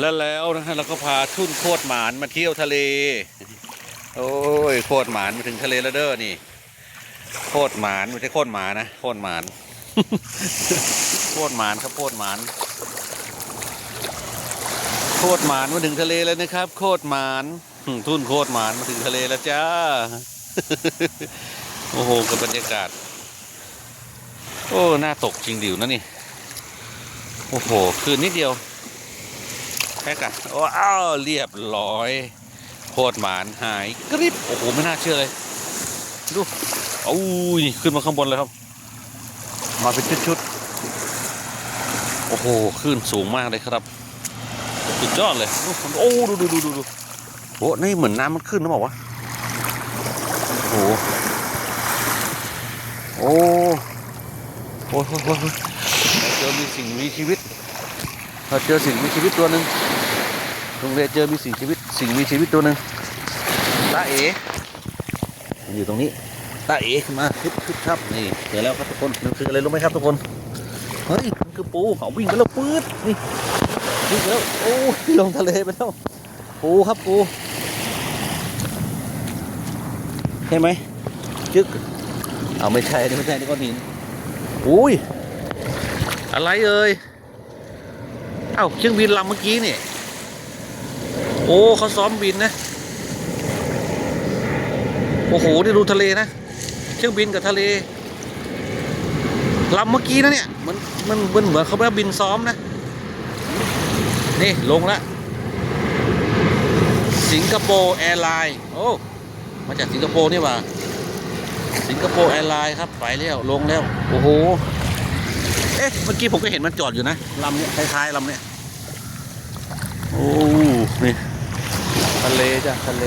แล้วแล้วนะฮะเราก็พาทุ่นโคตรหมานมาเที่ยวทะเล โอ้ยโคตรหมานมาถึงทะเลแล้วเด้อนี่ โคตรหมานไม่ใช่โคตรหมานะโคตรหมานโคตรหมานครับโคตรหมาน โคตรหมานมาถึงทะเลแล้วนะครับ โคตรหมานทุ่นโคตรหมานมาถึงทะเลแล้วจ้าโอ้โหกับบรรยากาศ โอ้หน้าตกจริงดิวนะนี่ โอ้โห คืนนิดเดียว แค่กันโอ้อ้าวเรียบร้อยโคตรหมานหายกริบโอ้โหไม่น่าเชื่อเลย ดูโอ้ยขึ้นมาข้างบนเลยครับ มาเป็นชุดๆโอ้โหคลื่นสูงมากเลยครับสุดยอดเลยดูโอ้ดูดูดูดูดูโอ้นี่เหมือนน้ำมันขึ้นนะบอกว่าวะโอ้โหโอ้โหโอ้โหเราเจอมีสิ่งมีชีวิตเราเจอสิ่งมีชีวิตตัวหนึ่ง ตรงเรียเจอมีสิ่งชีวิตสิ่งมีชีวิตตัวหนึ่งตาเอ๋มันอยู่ตรงนี้ตาเอ๋ขึ้นมาคึบคึบครับนี่เจอแล้วครับทุกคนมันคืออะไรรู้ไหมครับทุกคนเฮ้ยมันคือปูเขาวิ่งไปแล้วปื๊ดนี่วิ่งไปแล้วโอ้ยลงทะเลไปแล้วปูครับปูใช่ไหมจึ๊กเอาไม่ใช่นี่ไม่ใช่นี่ก้อนหินอุ้ยอะไรเอ่ยเอ้าเครื่องบินลำเมื่อกี้นี่ โอ้เขาซ้อมบินนะ โอ้โหนี่ดูทะเลนะ เครื่องบินกับทะเลลำเมื่อกี้นะเนี่ยมันมันมันเหมือนเขาแบบบินซ้อมนะ นี่ลงละสิงคโปร์แอร์ไลน์โอ้มาจากสิงคโปร์นี่หว่า สิงคโปร์แอร์ไลน์ครับไปแล้วลงแล้วโอ้โหเอ๊ะเมื่อกี้ผมก็เห็นมันจอดอยู่นะลำเนี้ยคล้ายๆลำเนี้ยโอ้นี่ ทะเลจ้ะทะเล